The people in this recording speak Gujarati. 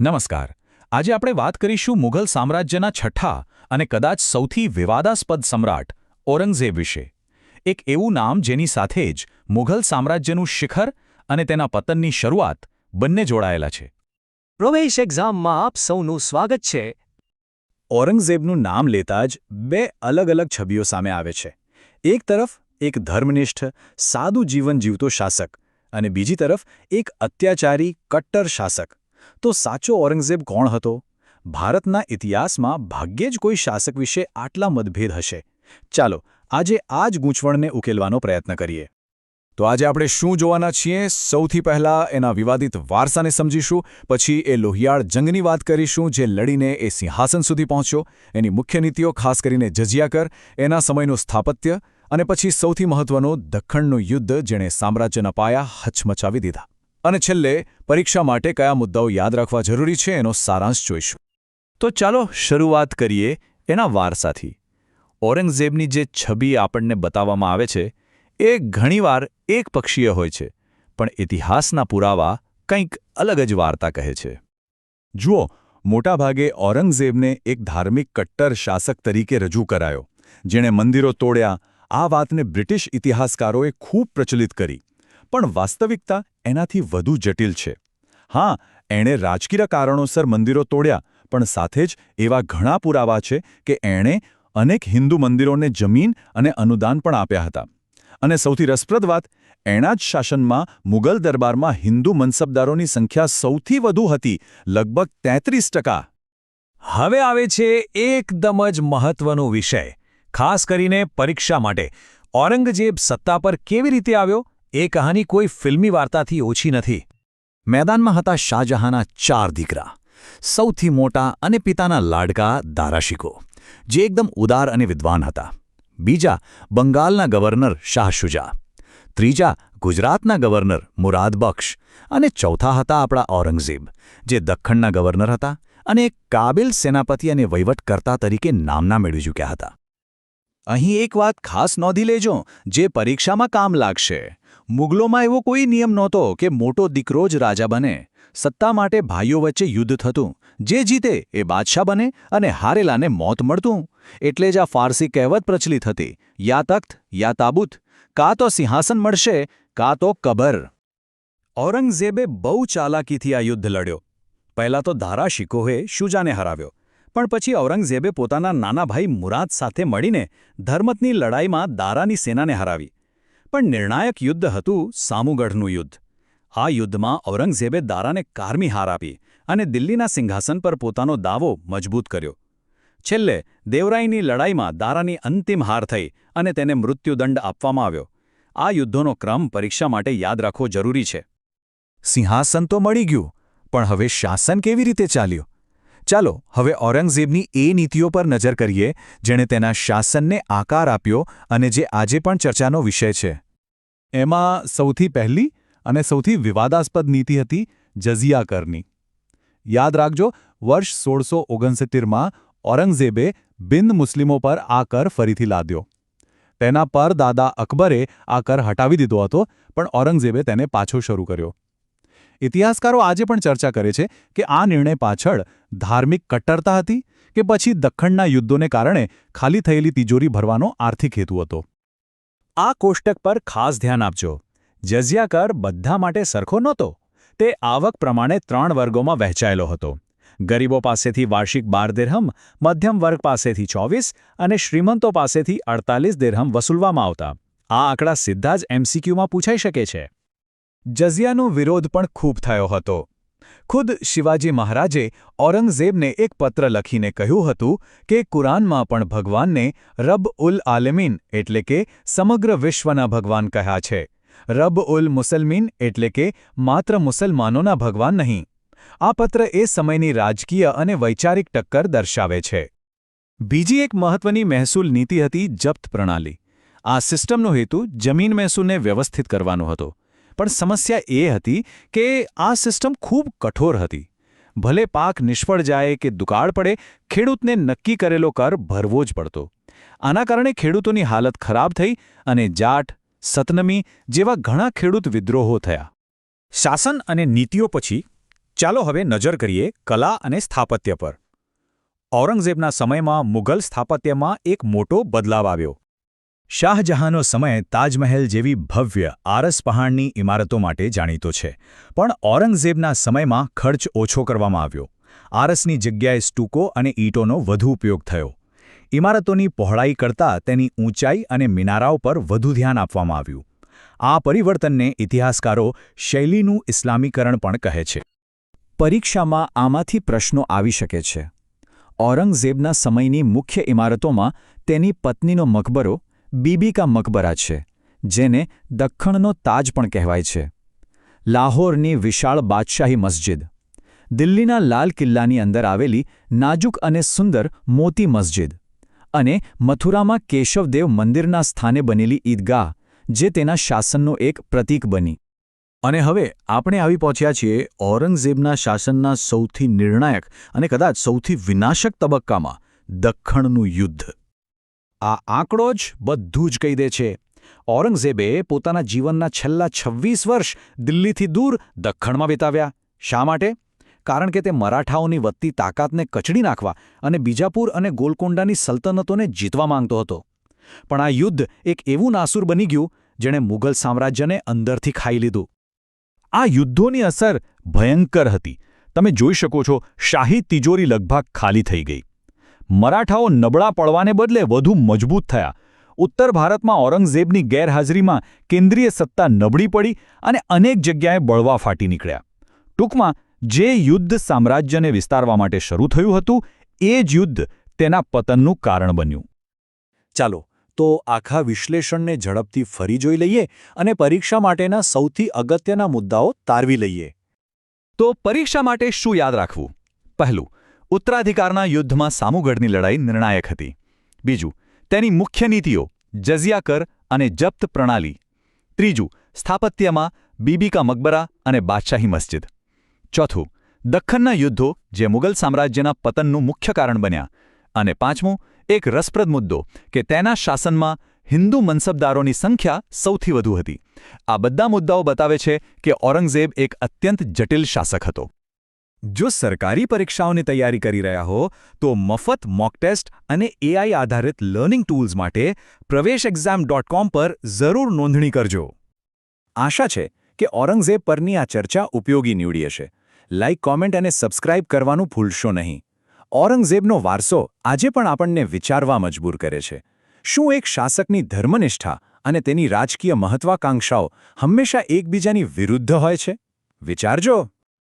નમસ્કાર. આજે આપણે વાત કરીશું મુઘલ સામ્રાજ્યના છઠ્ઠા અને કદાચ સૌથી વિવાદાસ્પદ સમ્રાટ ઔરંગઝેબ વિશે. એક એવું નામ જેની સાથે જ મુઘલ સામ્રાજ્યનું શિખર અને તેના પતનની શરૂઆત બંને જોડાયેલા છે. પ્રવેશ એક્ઝામમાં આપ સૌનું સ્વાગત છે. ઔરંગઝેબનું નામ લેતા જ બે અલગ અલગ છબીઓ સામે આવે છે. એક તરફ એક ધર્મનિષ્ઠ સાદું જીવન જીવતો શાસક અને બીજી તરફ એક અત્યાચારી કટ્ટર શાસક. તો સાચો ઔરંગઝેબ કોણ હતો? ભારતના ઇતિહાસમાં ભાગ્યે જ કોઈ શાસક વિશે આટલા મતભેદ હશે. ચાલો, આજે આ જ ગૂંચવણને ઉકેલવાનો પ્રયત્ન કરીએ. તો આજે આપણે શું જોવાના છીએ? સૌથી પહેલા એના વિવાદિત વારસાને સમજીશું, પછી એ લોહિયાળ જંગની વાત કરીશું, જે લડીને એ સિંહાસન સુધી પહોંચ્યો, એની મુખ્ય નીતિઓ ખાસ કરીને જજિયાકર એના સમયનું સ્થાપત્ય, અને પછી સૌથી મહત્વનું દખ્ખણનું યુદ્ધ, જેણે સામ્રાજ્યના પાયા હચમચાવી દીધા. અને છેલ્લે, પરીક્ષા માટે કયા મુદ્દાઓ યાદ રાખવા જરૂરી છે એનો સારાંશ જોઈશું. તો ચાલો શરૂઆત કરીએ એના વારસાથી. ઔરંગઝેબની જે છબી આપણને બતાવવામાં આવે છે, એ ઘણીવાર એક પક્ષીય હોય છે, પણ ઇતિહાસના પુરાવા કંઈક અલગ જ વાર્તા કહે છે. જુઓ, મોટાભાગે ઔરંગઝેબને એક ધાર્મિક કટ્ટર શાસક તરીકે રજૂ કરાયો, જેણે મંદિરો તોડ્યા, આ વાતને બ્રિટિશ ઇતિહાસકારોએ ખૂબ પ્રચલિત કરી. પણ વાસ્તવિકતા એનાથી વધુ જટિલ છે. હા, એણે રાજકીય કારણોસર મંદિરો તોડ્યા, પણ સાથે જ એવા ઘણા પુરાવા છે કે એણે અનેક હિન્દુ મંદિરોને જમીન અને અનુદાન પણ આપ્યા હતા. અને સૌથી રસપ્રદ વાત, એના જ શાસનમાં મુગલ દરબારમાં હિન્દુ મનસબદારોની સંખ્યા સૌથી વધુ હતી, લગભગ તેત્રીસ હવે આવે છે એકદમ જ મહત્વનો વિષય, ખાસ કરીને પરીક્ષા માટે. ઔરંગઝેબ સત્તા પર કેવી રીતે આવ્યો? એ કહાની કોઈ ફિલ્મી વાર્તાથી ઓછી નથી. મેદાનમાં હતા શાહજહાંના ચાર દીકરા, સૌથી મોટા અને પિતાના લાડકા દારાશિકો, જે એકદમ ઉદાર અને વિદ્વાન હતા. બીજા, બંગાળના ગવર્નર શાહ શુજા. ત્રીજા, ગુજરાતના ગવર્નર મુરાદ બક્ષ. અને ચોથા હતા આપણા ઔરંગઝેબ, જે દખ્ખણના ગવર્નર હતા અને એક કાબિલ સેનાપતિ અને વહીવટકર્તા તરીકે નામના મેળવી ચૂક્યા હતા. અહીં એક વાત ખાસ નોંધી લેજો, જે પરીક્ષામાં કામ લાગશે. મુગલોમાં એવો કોઈ નિયમ નહોતો કે મોટો દીકરો જ રાજા બને. સત્તા માટે ભાઈઓ વચ્ચે યુદ્ધ થતું. જે જીતે એ બાદશાહ બને અને હારેલાને મોત મળતું. એટલે જ આ ફારસી કહેવત પ્રચલિત હતી. યા તખ્ત, યા તાબૂત. કાં તો સિંહાસન મળશે, કાં તો કબર. ઔરંગઝેબે બહુ ચાલાકીથી આ યુદ્ધ લડ્યો. પહેલાં તો ધારા શિકોહે શુજાને હરાવ્યો. પણ પછી ઔરંગઝેબે પોતાના નાના ભાઈ મુરાદ સાથે મળીને ધર્મતની લડાઈમાં દારાની સેનાને હરાવી. પણ નિર્ણાયક યુદ્ધ હતું સામુગઢનું યુદ્ધ. આ યુદ્ધમાં ઔરંગઝેબે દારાને કારમી હાર આપી અને દિલ્હીના સિંહાસન પર પોતાનો દાવો મજબૂત કર્યો. છેલ્લે દેવરાઈની લડાઈમાં દારાની અંતિમ હાર થઈ અને તેને મૃત્યુદંડ આપવામાં આવ્યો. આ યુદ્ધોનો ક્રમ પરીક્ષા માટે યાદ રાખવો જરૂરી છે. સિંહાસન તો મળી ગયું, પણ હવે શાસન કેવી રીતે ચાલ્યું? ચાલો, હવે ઔરંગઝેબની એ નીતિઓ પર નજર કરીએ, જેણે તેના શાસનને આકાર આપ્યો અને જે આજે પણ ચર્ચાનો વિષય છે. એમાં સૌથી પહેલી અને સૌથી વિવાદાસ્પદ નીતિ હતી જઝિયા કરની યાદ રાખજો, વર્ષ સોળસો ઓગણસિત્તેરમાં ઔરંગઝેબે બિન મુસ્લિમો પર આ કર ફરીથી લાદ્યો. તેના પર દાદા અકબરે આ કર હટાવી દીધો હતો, પણ ઔરંગઝેબે તેને પાછો શરૂ કર્યો. ઇતિહાસકારો આજે પણ ચર્ચા કરે છે કે આ નિર્ણય પાછળ ધાર્મિક કટ્ટરતા હતી કે પછી દખ્ખણના યુદ્ધોને કારણે ખાલી થયેલી તિજોરી ભરવાનો આર્થિક હેતુ હતો. આ કોષ્ટક પર ખાસ ધ્યાન આપજો. જઝિયા કર બધા માટે સરખો નહોતો. તે આવક પ્રમાણે ત્રણ વર્ગોમાં વહેંચાયેલો હતો. ગરીબો પાસેથી વાર્ષિક બાર દેરહમ, મધ્યમ વર્ગ પાસેથી ચોવીસ અને શ્રીમંતો પાસેથી અડતાલીસ દેરહમ વસૂલવામાં આવતા. આ આંકડા સીધા જ એમસીક્યુમાં પૂછાઈ શકે છે. જઝિયાનો વિરોધ પણ ખૂબ થયો હતો. ખુદ શિવાજી મહારાજે ઔરંગઝેબને એક પત્ર લખીને કહ્યું હતું કે કુરાનમાં પણ ભગવાનને રબ ઉલ આલમીન એટલે કે સમગ્ર વિશ્વના ભગવાન કહ્યા છે. રબ ઉલ મુસલમીન એટલે કે માત્ર મુસલમાનોના ભગવાન નહીં. આ પત્ર એ સમયની રાજકીય અને વૈચારિક ટક્કર દર્શાવે છે. બીજી એક મહત્વની મહેસૂલ નીતિ હતી જપ્ત પ્રણાલી. આ સિસ્ટમનો હેતુ જમીન મહેસૂલને વ્યવસ્થિત કરવાનો હતો. પણ સમસ્યા એ હતી કે આ સિસ્ટમ ખૂબ કઠોર હતી. ભલે પાક નિષ્ફળ જાય કે દુકાળ પડે, ખેડૂતને નક્કી કરેલો કર ભરવો જ પડતો. આના કારણે ખેડૂતોની હાલત ખરાબ થઈ અને જાટ, સતનમી જેવા ઘણા ખેડૂત વિદ્રોહો થયા. શાસન અને નીતિઓ પછી, ચાલો હવે નજર કરીએ કલા અને સ્થાપત્ય પર. ઔરંગઝેબના સમયમાં મુઘલ સ્થાપત્યમાં એક મોટો બદલાવ આવ્યો. શાહજહાંનો સમય તાજમહેલ જેવી ભવ્ય, આરસ પહાણની ઇમારતો માટે જાણીતો છે. પણ ઔરંગઝેબના સમયમાં ખર્ચ ઓછો કરવામાં આવ્યો. આરસની જગ્યાએ સ્ટુકો અને ઈંટોનો વધુ ઉપયોગ થયો. ઇમારતોની પહોળાઈ કરતાં તેની ઊંચાઈ અને મિનારાઓ પર વધુ ધ્યાન આપવામાં આવ્યું. આ પરિવર્તનને ઇતિહાસકારો શૈલીનું ઇસ્લામીકરણ પણ કહે છે. પરીક્ષામાં આમાંથી પ્રશ્નો આવી શકે છે. ઔરંગઝેબના સમયની મુખ્ય ઇમારતોમાં તેની પત્નીનો મકબરો બીબી કા મકબરા છે, જેને દખ્ખણનો તાજ પણ કહેવાય છે. લાહોરની વિશાળ બાદશાહી મસ્જિદ. દિલ્હીના લાલ કિલ્લાની અંદર આવેલી નાજુક અને સુંદર મોતી મસ્જિદ અને મથુરામાં કેશવદેવ મંદિરના સ્થાને બનેલી ઈદગાહ, જે તેના શાસનનું એક પ્રતીક બની. અને હવે આપણે આવી પહોંચ્યા છીએ ઔરંગઝેબના શાસનના સૌથી નિર્ણાયક અને કદાચ સૌથી વિનાશક તબક્કામાં, દખ્ખણનું યુદ્ધ. આ આંકડો જ બધું જ કહી દે છે. ઔરંગઝેબે પોતાના જીવનના છેલ્લા 26 વર્ષ દિલ્હીથી દૂર દખ્ખણમાં વિતાવ્યા. શા માટે? કારણ કે તે મરાઠાઓની વધતી તાકાતને કચડી નાખવા અને બીજાપુર અને ગોલકોંડાની સલ્તનતોને જીતવા માંગતો હતો. પણ આ યુદ્ધ એક એવું નાસુર બની ગયું જેણે મુઘલ સામ્રાજ્યને અંદરથી ખાઈ લીધું. આ યુદ્ધોની અસર ભયંકર હતી. તમે જોઈ શકો છો, શાહી તિજોરી લગભગ ખાલી થઈ ગઈ. મરાઠાઓ નબળા પડવાને બદલે વધુ મજબૂત થયા. ઉત્તર ભારતમાં ઔરંગઝેબની ગેરહાજરીમાં કેન્દ્રીય સત્તા નબળી પડી અને અનેક જગ્યાએ બળવા ફાટી નીકળ્યા. ટૂંકમાં, જે યુદ્ધ સામ્રાજ્યને વિસ્તારવા માટે શરૂ થયું હતું, એ જ યુદ્ધ તેના પતનનું કારણ બન્યું. ચાલો, તો આખા વિશ્લેષણને ઝડપથી ફરી જોઈ લઈએ અને પરીક્ષા માટેના સૌથી અગત્યના મુદ્દાઓ તારવી લઈએ. તો પરીક્ષા માટે શું યાદ રાખવું? પહેલું ઉત્તરાધિકારના યુદ્ધમાં સામુગઢની લડાઈ નિર્ણાયક હતી. બીજું, તેની મુખ્ય નીતિઓ જઝિયા કર અને જપ્ત પ્રણાલી. ત્રીજું, સ્થાપત્યમાં બીબીકા મકબરા અને બાદશાહી મસ્જિદ. ચોથું, દખ્ખનના યુદ્ધો જે મુગલ સામ્રાજ્યના પતનનું મુખ્ય કારણ બન્યા. અને પાંચમું, એક રસપ્રદ મુદ્દો કે તેના શાસનમાં હિન્દુ મનસબદારોની સંખ્યા સૌથી વધુ હતી. આ બધા મુદ્દાઓ બતાવે છે કે ઔરંગઝેબ એક અત્યંત જટિલ શાસક હતો. જો સરકારી પરીક્ષાઓની તૈયારી કરી રહ્યા હો, તો મફત મોક ટેસ્ટ અને એઆઈ આધારિત લર્નિંગ ટૂલ્સ માટે પ્રવેશ એક્ઝામ ડોટ કોમ પર જરૂર નોંધણી કરજો. આશા છે કે ઔરંગઝેબ પરની આ ચર્ચા ઉપયોગી નીવડી હશે. લાઇક કોમેન્ટ અને સબસ્ક્રાઇબ કરવાનું ભૂલશો નહીં. ઔરંગઝેબનો વારસો આજે પણ આપણને વિચારવા મજબૂર કરે છે. શું એક શાસકની ધર્મનિષ્ઠા અને તેની રાજકીય મહત્વાકાંક્ષાઓ હંમેશા એકબીજાની વિરુદ્ધ હોય છે? વિચારજો!